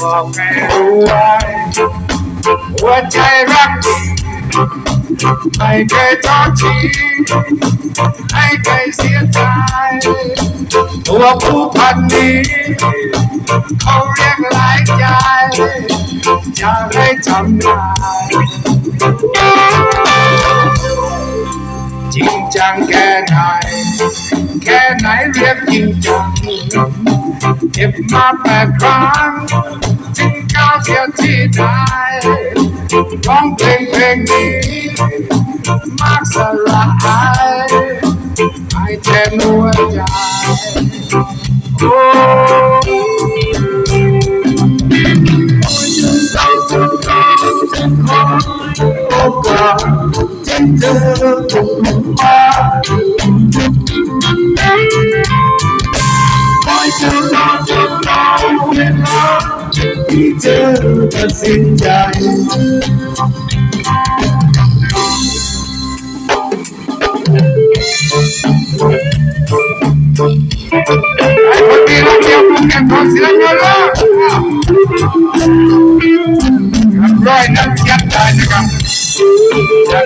บอกให้รู้ไว้หัวใจรักจริงไม่เคยทอดทิ้งไม่เคยเสียใจ ตัวผู้พันนี้เขาเรียกหลายใจจะให้ทำได้จริงจังแค่ไหนแค่ไหนเรียกจริงจังเก็บมาแปดครั้งจึงก้าวเสียวที่ได้ร้องเพลงเพลงนี้มากสลายให้แทนหัว เธอตกลงมาคอยเธอรอจนเราเวลาที่เธอตัดสินใจ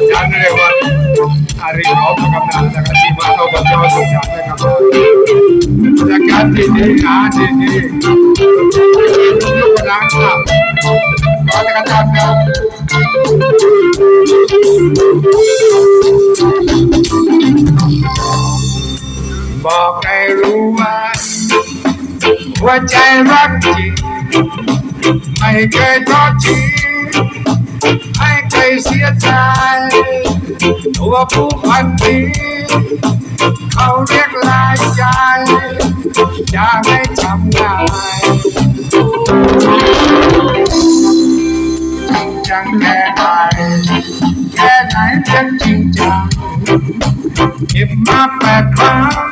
જાન રહેવાનું આ રીત માનવ બચાવો તો જાતે જગ્યાથી આ જે જે રાખતા વાત કરતા Bokeruan Wajah rakji Mai ke doji Mai เราบันเทิงสุดยอดนะครับจากการที่ดีนะที่ดีลูกหลานครับขอจะกระทำครับบอกให้รู้ว่าหัวใจรักจริงไม่เคยทอดทิ้งไม่เคยเสียใจตัวผู้พันนี้เขาเรียกลายใจอยากให้ทำง่ายจริงจังแค่ไหนแค่ไหนเรียกจริงจังเก็บมาแปดครั้ง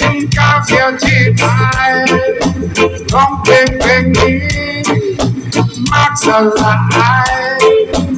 จึงก้าวเสียวที่ตายร้องเพลงเพลงนี้มากสลาย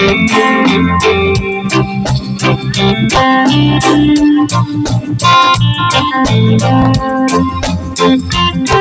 Thank you.